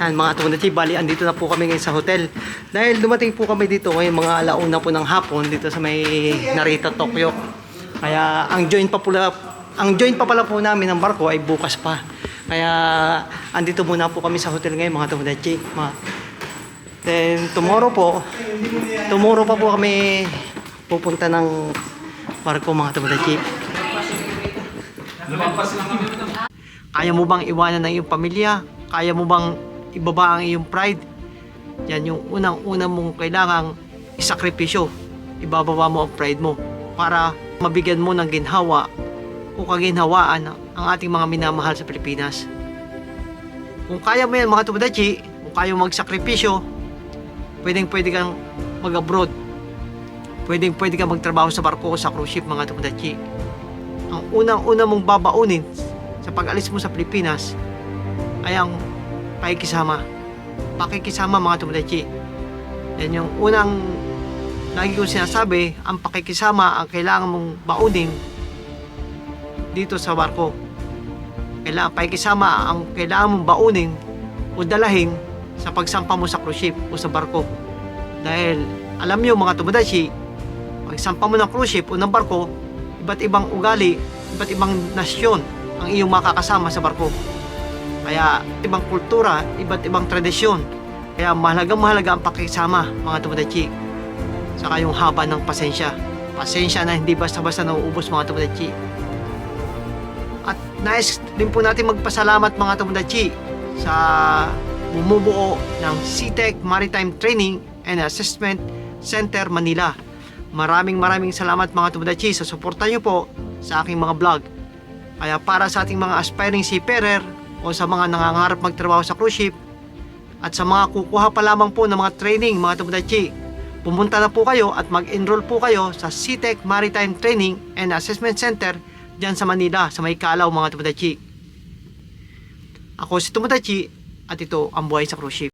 Yan mga Tomodachi, bali andito na po kami ngayon sa hotel. Dahil dumating po kami dito ngayon mga alauna po ng hapon dito sa may Narita, Tokyo. Kaya ang join pa pula ang join pa pala po namin ng barko ay bukas pa. Kaya andito muna po kami sa hotel ngayon mga Tomodachi. Mga Then tomorrow po, tomorrow pa po kami pupunta ng barko mga Tomodachi. Kaya mo bang iwanan ng iyong pamilya? Kaya mo bang ibaba ang iyong pride? Yan yung unang-una mong kailangang isakripisyo. Ibababa mo ang pride mo para mabigyan mo ng ginhawa o kaginhawaan ang ating mga minamahal sa Pilipinas. Kung kaya mo yan mga tubudachi, kung kaya mo magsakripisyo, pwedeng pwede kang mag-abroad. Pwedeng pwede kang magtrabaho sa barko o sa cruise ship mga tubudachi. Ang unang-una mong babaunin sa pag-alis mo sa Pilipinas ay ang pakikisama. Pakikisama mga tumulachi. Yan yung unang lagi kong sinasabi, ang pakikisama ang kailangan mong baunin dito sa barko. Kailangan pakikisama ang kailangan mong baunin o dalahin sa pagsampa mo sa cruise ship o sa barko. Dahil alam niyo mga tumadachi, pagsampa mo ng cruise ship o ng barko, iba't ibang ugali, iba't ibang nasyon ang iyong makakasama sa barko. Kaya ibang kultura, iba't ibang tradisyon. Kaya mahalaga mahalaga ang pakisama mga tumadachi. Saka yung haba ng pasensya. Pasensya na hindi basta-basta nauubos mga tumadachi. At nais din po natin magpasalamat mga tumadachi sa bumubuo ng CTEC Maritime Training and Assessment Center Manila. Maraming maraming salamat mga tumadachi sa suporta nyo po sa aking mga vlog. Kaya para sa ating mga aspiring seafarer o sa mga nangangarap magtrabaho sa cruise ship at sa mga kukuha pa lamang po ng mga training mga tumadachi, pumunta na po kayo at mag-enroll po kayo sa CTEC Maritime Training and Assessment Center dyan sa Manila, sa may Kalaw mga tumadachi. Ako si Tumadachi at ito ang buhay sa cruise ship.